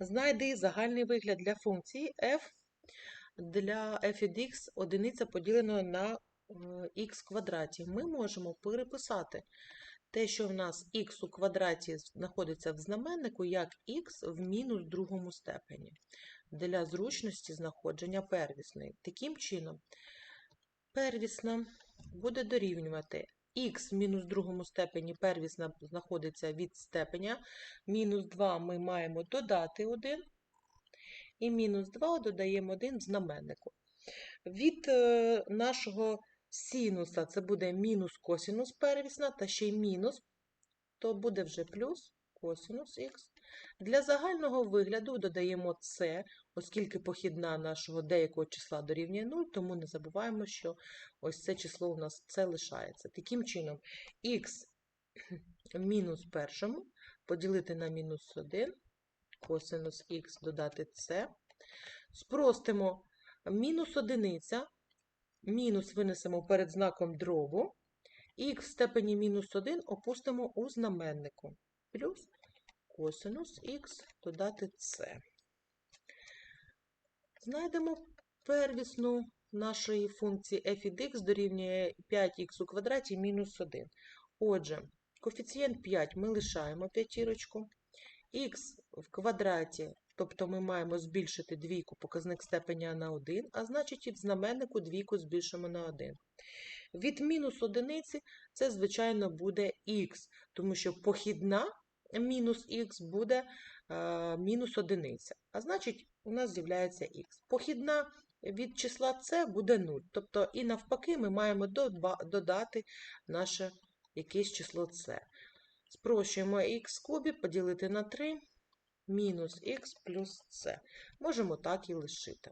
Знайди загальний вигляд для функції f для f від x одиниця поділено на х квадраті. Ми можемо переписати те, що в нас х у квадраті знаходиться в знаменнику, як х в мінус другому степені для зручності знаходження первісної. Таким чином, первісна буде дорівнювати х мінус другому степені первісна знаходиться від степеня. Мінус 2 ми маємо додати 1. І мінус 2 додаємо 1 в знаменнику. Від е, нашого синуса це буде мінус косінус первісна, та ще й мінус, то буде вже плюс косінус х. Для загального вигляду додаємо це, оскільки похідна нашого деякого числа дорівнює 0, тому не забуваємо, що ось це число у нас це лишається. Таким чином, х мінус першому поділити на мінус 1, косинус х додати це. Спростимо мінус одиниця, мінус винесемо перед знаком дробу, х в степені мінус 1 опустимо у знаменнику. Плюс косинус х додати це. Знайдемо первісну нашої функції f від x дорівнює 5х у квадраті мінус 1. Отже, коефіцієнт 5 ми лишаємо п'ятірочку. х в квадраті, тобто ми маємо збільшити двійку показник степеня на 1, а значить і в знаменнику двійку збільшимо на 1. Від мінус одиниці це, звичайно, буде х, тому що похідна мінус х буде е, мінус одиниця. А значить, у нас з'являється х. Похідна від числа c буде 0. Тобто, і навпаки, ми маємо додати наше якесь число c. Спрощуємо х кубі поділити на 3 мінус х плюс c. Можемо так і лишити.